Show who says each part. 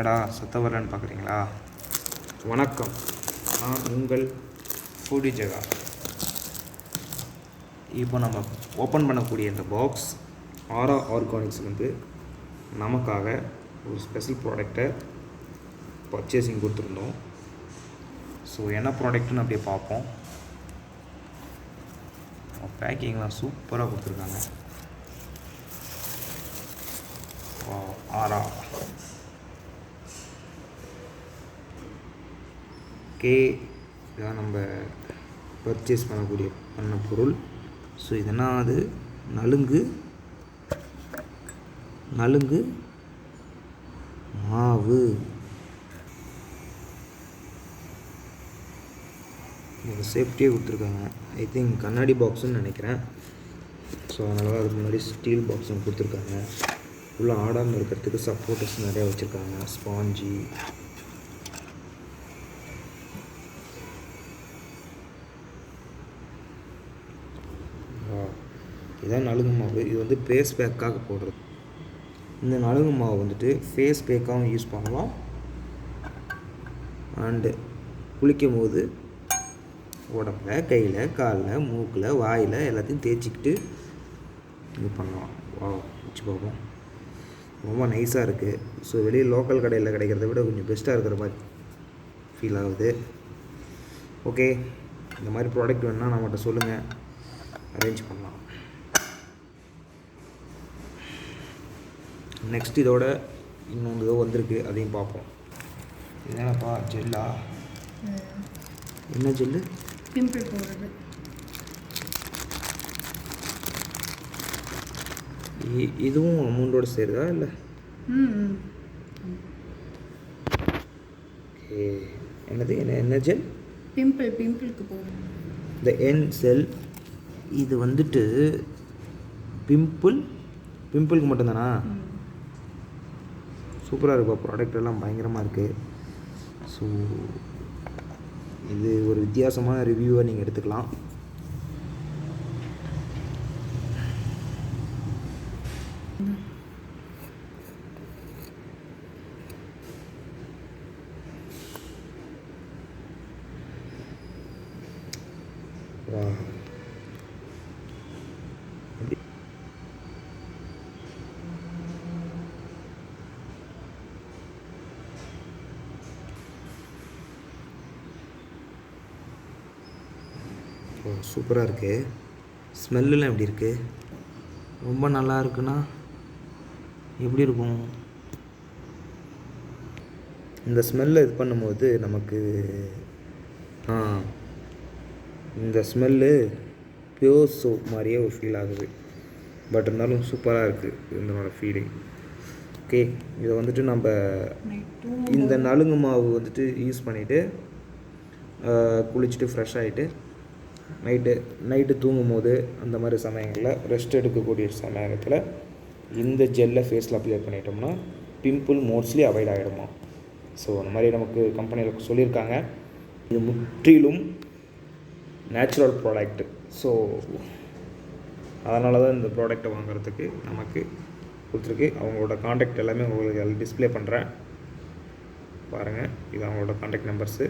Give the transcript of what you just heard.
Speaker 1: ஏடா சத்த வரலன்னு பார்க்குறீங்களா? வணக்கம். நான் உங்கள் ஃபுடி ஜெகா. இப்போ நம்ம ஓப்பன் பண்ணக்கூடிய இந்த பாக்ஸ் ஆரா ஆர்கானிக்ஸ் வந்து நமக்காக ஒரு ஸ்பெஷல் ப்ராடக்டை பர்ச்சேசிங் கொடுத்துருந்தோம். ஸோ என்ன ப்ராடக்ட்னு அப்படியே பார்ப்போம். பேக்கிங்லாம் சூப்பராக கொடுத்துருக்காங்க. ஆரா கே இதான் நம்ம பர்ச்சேஸ் பண்ணக்கூடிய பண்ண பொருள். ஸோ இதெல்லாம் அது நலுங்கு நலுங்கு மாவு. ஒரு சேஃப்டியே கொடுத்துருக்காங்க. ஐ திங்க் கண்ணாடி பாக்ஸுன்னு நினைக்கிறேன். ஸோ அதனால் அதுக்கு முன்னாடி ஸ்டீல் பாக்ஸும் கொடுத்துருக்காங்க. உள்ளே ஆடாமல் இருக்கிறதுக்கு சப்போர்ட்டர்ஸ் நிறையா வச்சுருக்காங்க. ஸ்பாஞ்சி இதான் நலுங்கு மாவு. இது வந்து ஃபேஸ் பேக்காக போடுறது. இந்த நலுங்கு மாவு வந்துட்டு ஃபேஸ் பேக்காகவும் யூஸ் பண்ணலாம். அண்டு குளிக்கும் போது உடம்புல கையில் காலில் மூக்கில் வாயில் எல்லாத்தையும் தேய்ச்சிக்கிட்டு இது பண்ணலாம். வா வச்சு பார்ப்போம். ரொம்ப நைஸாக இருக்குது ஸோ வெளியே லோக்கல் கடையில் கிடைக்கிறத விட கொஞ்சம் பெஸ்ட்டாக இருக்கிற மாதிரி ஃபீல் ஆகுது. ஓகே இந்த மாதிரி ப்ராடக்ட் வேணுன்னா நம்மகிட்ட சொல்லுங்கள் அரேஞ்ச் பண்ணலாம். நெக்ஸ்ட் இதோட இன்னொன்று இதோ வந்திருக்கு அதையும் பார்ப்போம். என்னப்பா ஜெல்லா. என்ன ஜெல்லு?
Speaker 2: பிம்பிள் போடுறது.
Speaker 1: இதுவும் அமௌண்ட்டோட சேருதா இல்லை. ஓகே. என்னது? என்ன என்ன ஜெல்?
Speaker 2: பிம்பிள் பிம்பிளுக்கு போடுறது.
Speaker 1: இந்த என் செல் இது வந்துட்டு பிம்பிள் பிம்பிளுக்கு மட்டும்தானா. சூப்பராக இருக்கும். ப்ராடக்ட் எல்லாம் பயங்கரமாக இருக்குது ஸோ இது ஒரு வித்தியாசமான ரிவ்யூவை நீங்கள் எடுத்துக்கலாம். Wow. சூப்பராக இருக்குது ஸ்மெல்லாம் எப்படி இருக்குது ரொம்ப நல்லா இருக்குன்னா எப்படி இருக்கும்? இந்த ஸ்மெல்லை இது பண்ணும்போது நமக்கு ஆ இந்த ஸ்மெல்லு பியோர் சோப் மாதிரியே ஒரு ஃபீல் ஆகுது. பட் இருந்தாலும் சூப்பராக இருக்குது இதனோட ஃபீலிங் ஓகே இதை வந்துட்டு நம்ம இந்த நலுங்கு மாவு வந்துட்டு யூஸ் பண்ணிவிட்டு குளிச்சுட்டு ஃப்ரெஷ் ஆகிட்டு நைட்டு நைட்டு தூங்கும் போது அந்த மாதிரி சமயங்களில் ரெஸ்ட் எடுக்கக்கூடிய சமயத்தில் இந்த ஜெல்லை ஃபேஸில் அப்ளை பண்ணிட்டோம்னா பிம்பிள் மோஸ்ட்லி அவாய்ட் ஆகிடுமா ஸோ அந்த மாதிரி நமக்கு கம்பெனியில் சொல்லியிருக்காங்க. இது முற்றிலும் நேச்சுரல் ப்ராடக்ட் ஸோ அதனால தான் இந்த ப்ராடக்ட்டை வாங்குறதுக்கு நமக்கு கொடுத்துருக்கு. அவங்களோட காண்டாக்ட் எல்லாமே உங்களுக்கு டிஸ்ப்ளே பண்ணுறேன் பாருங்கள் இது அவங்களோட காண்டாக்ட் நம்பர்ஸு